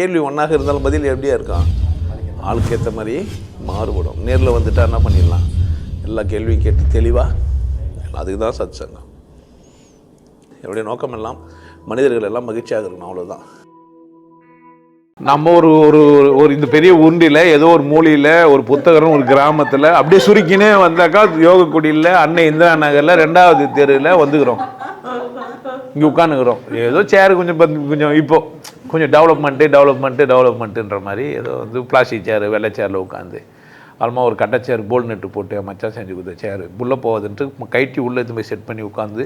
கேள்வி ஒன்றாக இருந்தாலும் பதில் எப்படியா இருக்கான் ஆளுக்கு ஏற்ற மாதிரி மாறுபடும். நேரில் வந்துட்டா என்ன பண்ணிடலாம்? எல்லா கேள்வியும் கேட்டு தெளிவாக அதுக்கு தான் சத் சங்கம் என்னுடைய நோக்கம் எல்லாம் மனிதர்கள் எல்லாம் மகிழ்ச்சியாக இருக்கணும் அவ்வளோதான் நம்ம ஒரு ஒரு ஒரு இந்த பெரிய உண்டியில் ஏதோ ஒரு மூலையில் ஒரு புத்தகம் ஒரு கிராமத்தில் அப்படியே சுருக்கினே வந்தாக்கா யோக குடியில் அன்னை இந்திரா நகரில் ரெண்டாவது தெருவில் வந்துக்கிறோம். இங்கே உட்காந்துக்கிறோம் ஏதோ சேர் கொஞ்சம் கொஞ்சம் இப்போது கொஞ்சம் டெவலப்மெண்ட்டு டெவலப்மெண்ட்டு டெவலப்மெண்ட்டுன்ற மாதிரி ஏதோ வந்து பிளாஸ்டிக் சேர் வெள்ளை சேரில் உட்காந்து அல்மா ஒரு கட்டை சேர் போல் நெட்டு போட்டு மச்சா மச்சான் செஞ்சு கொடுத்த சேர் உள்ளே போகுதுன்ட்டு கைட்டி உள்ளே எடுத்து போய் செட் பண்ணி உட்காந்து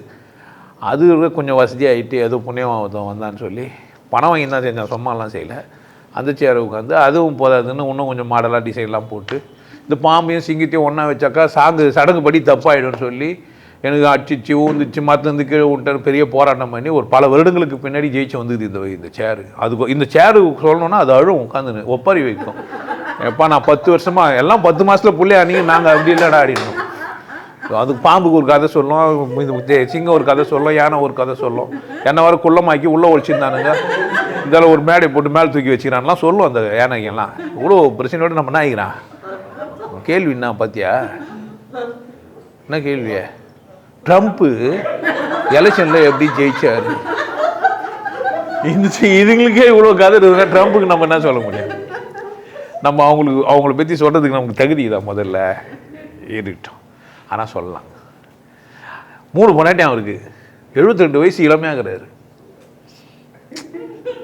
அது கொஞ்சம் வசதியாகிட்டு ஏதோ புண்ணியம் வந்தான்னு சொல்லி பணம் வாங்கி தான் செஞ்சால் சும்மாலாம் செய்யலை. அந்த சேர் உட்காந்து அதுவும் போதாதுன்னு இன்னும் கொஞ்சம் மாடலாக டிசைன்லாம் போட்டு இந்த பாம்பையும் சிங்கத்தையும் ஒன்றா வச்சாக்கா சாங்கு படி தப்பாயிடும்னு சொல்லி எனக்கு அடிச்சு ஊந்துச்சு மற்றந்து கீழே விட்டு பெரிய போராட்டம் பண்ணி ஒரு பல வருடங்களுக்கு பின்னாடி ஜெயிச்சு வந்தது இந்த இந்த சேரு அது இந்த சேரு சொல்லணும்னா அது அழும் உட்காந்து ஒப்பாரி வைக்கும். எப்பா நான் பத்து வருஷமாக எல்லாம் பத்து மாதத்தில் பிள்ளைய நீங்கள் நாங்கள் அப்படி இல்லைடா ஆடிடணும் அதுக்கு பாம்புக்கு ஒரு கதை சொல்லும் இது சிங்கம் ஒரு கதை சொல்லும் யானை ஒரு கதை சொல்லும். என்ன வர குள்ளமாக்கி உள்ளே ஒழிச்சிருந்தானுங்க. இதில் ஒரு மேடை போட்டு மேலே தூக்கி வச்சுக்கிறான்லாம் சொல்லும் அந்த யானைங்கெல்லாம் இவ்வளோ பிரச்சனையோடு நம்ம என்ன ஆகிக்கிறான்? கேள்வி என்ன பார்த்தியா என்ன கேள்வியே? ட்ரம்ப்பு எலெக்ஷனில் எப்படி ஜெயிச்சார்? இந்த இதுங்களுக்கே இவ்வளோ கதை இருக்குதுன்னா ட்ரம்ப்புக்கு நம்ம என்ன சொல்ல முடியும்? நம்ம அவங்களுக்கு அவங்கள பற்றி சொல்கிறதுக்கு நமக்கு தகுதி தான் முதல்ல. ஏறிட்டோம் ஆனால் சொல்லலாம். மூணு பொண்டாட்டி அவருக்கு. 72 வயசு இளமையாகிறாரு.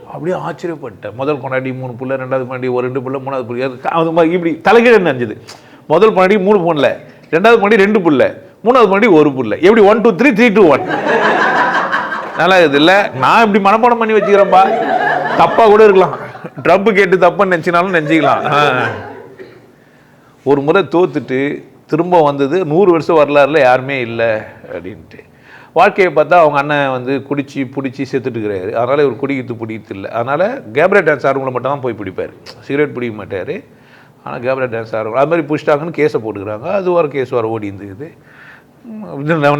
அப்படியே ஆச்சரியப்பட்டேன். முதல் கொண்டாடி மூணு பிள்ளை ரெண்டாவது கொண்டாடி ஒரு ரெண்டு பிள்ளை மூணாவது பிள்ளை. அது- மாதிரி இப்படி தலைகீழ நினைஞ்சது. முதல் கொண்டாடி மூணு புள்ள ரெண்டாவது கொண்டாடி ரெண்டு பிள்ளை. மூணாவது கொண்டாடி ஒரு புள்ள. எப்படி one two three three two one நல்லா இது இல்லை நான் இப்படி மனப்பாடம் பண்ணி வச்சுக்கிறேன்ப்பா தப்பாக கூட இருக்கலாம். ட்ரம்ப் கேட்டு தப்புன்னு நினச்சினாலும் நினச்சிக்கலாம். ஒரு முறை தோத்துட்டு திரும்ப வந்தது நூறு வருஷம் வரலாறுல யாருமே இல்லை அப்படின்ட்டு. வாழ்க்கையை பார்த்தா அவங்க அண்ணன் வந்து குடிச்சு பிடிச்சி செத்துட்டுருக்கிறாரு அதனால் இவர் குடிக்கிறது பிடிக்கிறது இல்லை. அதனால் கேப்ரே டான்ஸ் ஆர்வங்களை மட்டும் தான் போய் பிடிப்பார். சிகரெட் பிடிக்க மாட்டார். ஆனால் கேப்ரே டான்ஸ் ஆர்வம் அது மாதிரி பிடிச்சிட்டாங்கன்னு கேஸை போட்டுக்கிறாங்க. அது வர கேஸ் வர ஓடி இருந்துக்குது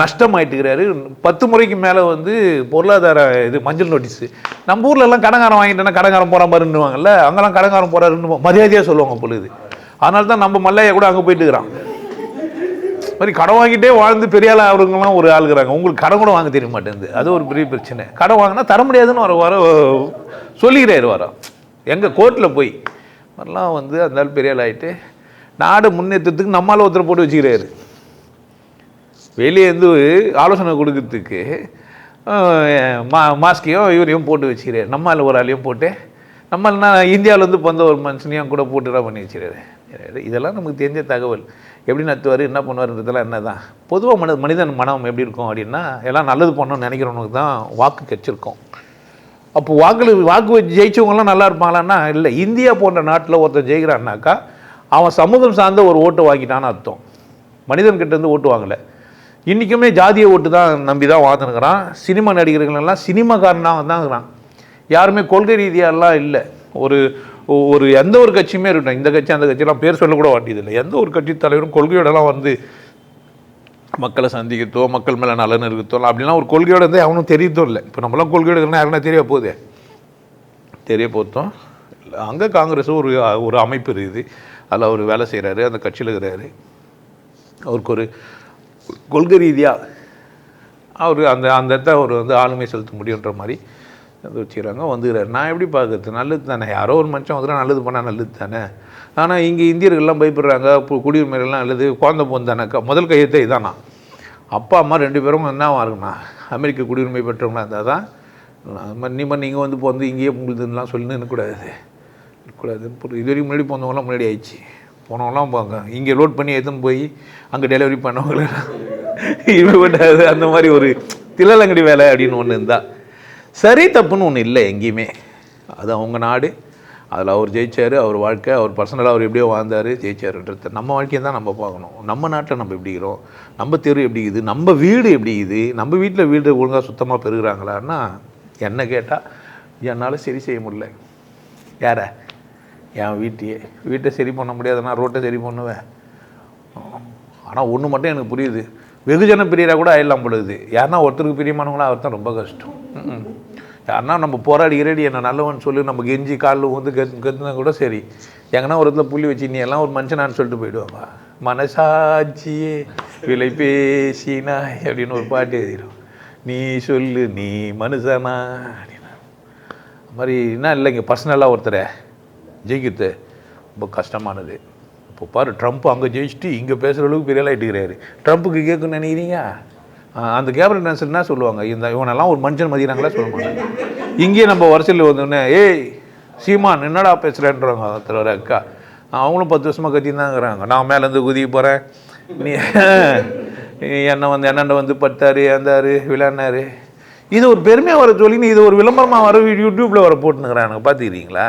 நஷ்டம் ஆயிட்டுக்கிறாரு பத்து முறைக்கு மேலே வந்து பொருளாதார இது மஞ்சள் நோட்டீஸு. நம்ம ஊர்ல எல்லாம் கடங்காரம் வாங்கிட்டேன்னா கடங்காரம் போகிற மாதிரின்னுவாங்கல்ல அங்கெல்லாம் கடங்காரம் போகிறாருன்னு மரியாதையாக சொல்லுவாங்க பொழுது அதனால தான் நம்ம மல்லையா கூட அங்கே போயிட்டுக்கிறான் மாதிரி கடன் வாங்கிட்டே வாழ்ந்து பெரிய ஆள் அவருங்கெல்லாம் ஒரு ஆளுங்கிறாங்க உங்களுக்கு கடன் கூட வாங்க தெரிய மாட்டேங்குது அது ஒரு பெரிய பிரச்சனை. கடன் வாங்கினா தர முடியாதுன்னு வர வர சொல்லிக்கிறாரு வரோம் எங்கள் கோர்ட்டில் போய். மாதிரிலாம் வந்து அந்த ஆள் பெரிய ஆள் ஆகிட்டு நாடு முன்னேற்றத்துக்கு நம்மளால் ஒருத்தரை போட்டு வச்சுக்கிறாரு. வெளியேருந்து ஆலோசனை கொடுக்கறதுக்கு மா மாஸ்கையும் இவரையும் போட்டு வச்சுக்கிறார். நம்மால் ஒரு ஆளையும் போட்டு நம்மள்னா இந்தியாவிலேருந்து பிறந்த ஒரு மனுஷனையும் கூட போட்டுடா பண்ணி வச்சுக்கிறாரு. இதெல்லாம் நமக்கு தெரிஞ்ச தகவல். எப்படி நடத்துவார் என்ன பண்ணுவார்ன்றதெல்லாம் என்ன தான் பொதுவாக மன மனிதன் மனம் எப்படி இருக்கும் அப்படின்னா எல்லாம் நல்லது பண்ணணும்னு நினைக்கிறவனுக்கு தான் வாக்கு கச்சிருக்கோம். அப்போ வாக்கில் வாக்கு வச்சு நல்லா இருப்பாங்களான்னா இல்லை இந்தியா போன்ற நாட்டில் ஒருத்தர் ஜெயிக்கிறான்னாக்கா அவன் சமூகம் சார்ந்த ஒரு ஓட்டு வாங்கிட்டான்னு அர்த்தம். மனிதன்கிட்ட இருந்து ஓட்டு வாங்கலை. இன்றைக்குமே ஜாதிய ஓட்டு தான் நம்பி தான் வாழ்ந்துருக்கிறான். சினிமா நடிகர்கள் எல்லாம் சினிமாக்காரனாக தான் இருக்கிறான் யாருமே கொள்கை ரீதியாலாம் இல்லை. ஒரு ஒரு எந்த ஒரு கட்சியுமே இருக்கட்டும் இந்த கட்சி அந்த கட்சியெல்லாம் பேர் சொல்லக்கூட வேண்டியதில்லை. எந்த ஒரு கட்சி தலைவரும் கொள்கையோடலாம் வந்து மக்களை சந்திக்கிறதோ மக்கள் மேலே நலன் இருக்கத்தோ அப்படிலாம் ஒரு கொள்கையோட இருந்தால் அவனும் தெரியதும் இல்லை. இப்போ நம்மளாம் கொள்கையோட இருக்கணும் யாருன்னா தெரிய போகுது? தெரிய போத்தோம் அங்கே காங்கிரஸ் ஒரு ஒரு அமைப்பு இருக்குது. அதில் அவர் வேலை செய்கிறாரு அந்த கட்சியில் இருக்கிறாரு. அவருக்கு ஒரு கொள்கை ரீதியாக அவர் அந்த அந்த இடத்த அவர் வந்து ஆளுமை செலுத்த முடியுன்ற மாதிரி வந்து வச்சுக்கிறாங்க வந்துக்கிறார். நான் எப்படி பார்க்கறது? நல்லது தானே. யாரோ ஒரு மனுஷன் வந்து நல்லது பண்ணால் நல்லது தானே. ஆனால் இங்கே இந்தியர்கள்லாம் பயப்படுறாங்க குடியுரிமைகள்லாம் நல்லது குழந்தை போந்தானாக்கா முதல் கையெழுத்தே இதானா? அப்பா அம்மா ரெண்டு பேரும் என்ன இருக்குண்ணா அமெரிக்க குடியுரிமை பெற்றவங்களா இருந்தால் தான் அது மாதிரி நீ மாதிரி நீங்கள் வந்து இப்போ வந்து இங்கேயே உங்களுதுலாம் சொல்லி இருக்கக்கூடாது இருக்கக்கூடாது இது வரைக்கும் முன்னாடி போனவங்களாம் முன்னாடி ஆயிடுச்சு. போனவங்களாம் போங்க. இங்கே லோட் பண்ணி எடுத்துன்னு போய் அங்கே டெலிவரி பண்ணவங்கள இவ்வளவு அந்த மாதிரி ஒரு தில்லலங்கடி வேலை அப்படின்னு ஒன்று இருந்தால் சரி தப்புன்னு ஒன்று இல்லை எங்கேயுமே. அது அவங்க நாடு. அதில் அவர் ஜெயிச்சார் அவர் வாழ்க்கை அவர் பர்சனலாக அவர் எப்படியோ வாழ்ந்தார் ஜெயிச்சாருன்றது நம்ம வாழ்க்கையை தான் நம்ம பார்க்கணும். நம்ம நாட்டில் நம்ம எப்படி இருக்கிறோம்? நம்ம தெரு எப்படி இருக்குது? நம்ம வீடு எப்படி இருக்குது? நம்ம வீட்டில் வீடு ஒழுங்காக சுத்தமாக பெறுகிறாங்களான்னா என்ன கேட்டால் என்னால் சரி செய்ய முடியல. யாரை? என் வீட்டையே வீட்டை சரி பண்ண முடியாதுன்னா ரோட்டை சரி பண்ணுவேன். ஆனால் ஒன்று மட்டும் எனக்கு புரியுது. வெகுஜன பிரியராக கூட ஆயிடலாம் பொழுது யாருன்னா ஒருத்தருக்கு பிரியமானவங்களா அவர் தான் ரொம்ப கஷ்டம். யாருன்னா நம்ம போராடி இரடி என்ன நல்லவன் சொல்லி நம்ம கெஞ்சி காலில் வந்து கத்து கெத்துனா கூட சரி. எங்கன்னா ஒரு இடத்துல புள்ளி வச்சு நீ எல்லாம் ஒரு மனுஷனான்னு சொல்லிட்டு போயிடுவாங்க மனசாட்சியே விலை பேசினா அப்படின்னு ஒரு பாட்டு எழுதிடும். நீ சொல்லு நீ மனுஷனா அப்படின்னா. அது மாதிரி என்ன இல்லைங்க பர்சனலாக ஒருத்தரை. ஜெயிக்கிறது ரொம்ப கஷ்டமானது இப்போ பாரு ட்ரம்ப் அங்கே ஜெயிச்சுட்டு இங்கே பேசுகிற அளவுக்கு பெரிய ஆகிட்டுக்கிறாரு ட்ரம்ப்புக்கு கேட்கணும்னு நினைக்கிறீங்க அந்த கேபினட் மினிஸ்டர் என்ன சொல்லுவாங்க இந்த இவனெல்லாம் ஒரு மனுஷன் மதிக்கிறாங்களா சொல்ல மாட்டாங்க இங்கேயே நம்ம வரிசையில் வந்தோடனே ஏய் சீமான் என்னடா பேசுகிறேன்றவங்க தலைவர் அக்கா அவங்களும் பத்து வருஷமாக கத்தின்னு நான் மேலேருந்து குதிக்க போகிறேன் நீ என்னை வந்து என்னென்ன வந்து பட்டாரு ஏந்தாரு விளையாடினாரு இது ஒரு பெருமையாக வர சொல்லி இது ஒரு விளம்பரமாக வர யூடியூப்பில் வர போட்டுனுக்கிறானுங்க பார்த்துக்கிறீங்களா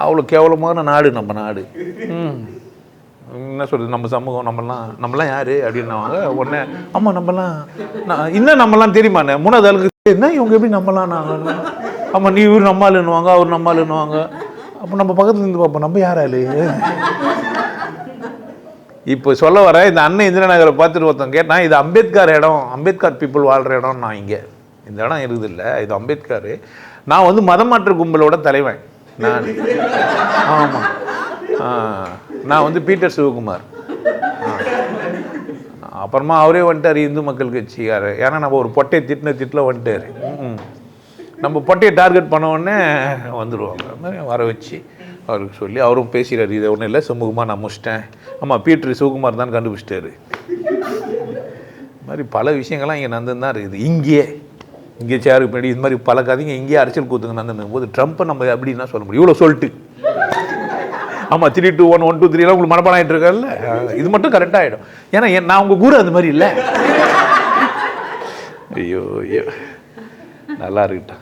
அவ்வளோ கேவலமான நாடு நம்ம நாடு. என்ன சொல்கிறது நம்ம சமூகம் நம்மலாம் நம்மலாம் யார் அப்படின்னாங்க உடனே ஆமாம் நம்மலாம் நான் இன்னும் நம்மலாம் தெரியுமாண்ணே? மூணாவது ஆளுக்கு என்ன இவங்க எப்படி நம்மலாம் நாங்கள் ஆமாம் நீ இவர் நம்மாளுன்னுவாங்க அவர் நம்மாளுன்னுவாங்க. அப்போ நம்ம பக்கத்துல இருந்து பார்ப்போம் நம்ம யார் ஆளு? இப்போ சொல்ல வர இந்த அண்ணன் இந்திரா நகரை பார்த்துட்டு ஒருத்தன் கேட்டான் இது அம்பேத்கர் இடம் அம்பேத்கர் பீப்புள் வாழ்கிற இடம் நான் இங்கே இந்த இடம் இருக்குது இல்லை இது அம்பேத்கர். நான் வந்து மதமாற்ற கும்பலோட தலைவன். நான் ஆமாம் நான் வந்து பீட்டர் சிவகுமார். அப்புறமா அவரே வந்துட்டார் இந்து மக்கள் கட்சிக்கார் ஏன்னா நம்ம ஒரு பொட்டையை திட்டின திட்டில் வந்துட்டார். ம். நம்ம பொட்டையை டார்கெட் பண்ண உடனே வந்துடுவாங்க மாதிரி வர வச்சு அவருக்கு சொல்லி அவரும் பேசுகிறார் இது ஒன்றும் இல்லை சுமூகமாக நான் முடிச்சிட்டேன். ஆமாம் பீட்ரு சிவகுமார் தான் கண்டுபிடிச்சிட்டாரு. இது மாதிரி பல விஷயங்கள்லாம் இங்கே நந்தன் தான் இருக்குது. இங்கேயே. இங்கே சேருக்கு பின்னாடி இது மாதிரி பல கதைங்க இங்கேயே அரசியல் கூத்துங்க நந்தன் போது ட்ரம்ப்பை நம்ம அப்படின்னா சொல்ல முடியும்? இவ்வளோ சொல்லிட்டு. ஆமாம் three two one one two த்ரீலாம் உங்களுக்கு மனப்பாடம் ஆகிட்டு இருக்கல இது மட்டும் கரெக்டாக ஆகிடும் ஏன்னா என்- நான் உங்கள் குரு அது மாதிரி இல்லை. ஐயோ ஐயோ. நல்லா இருக்கட்டும்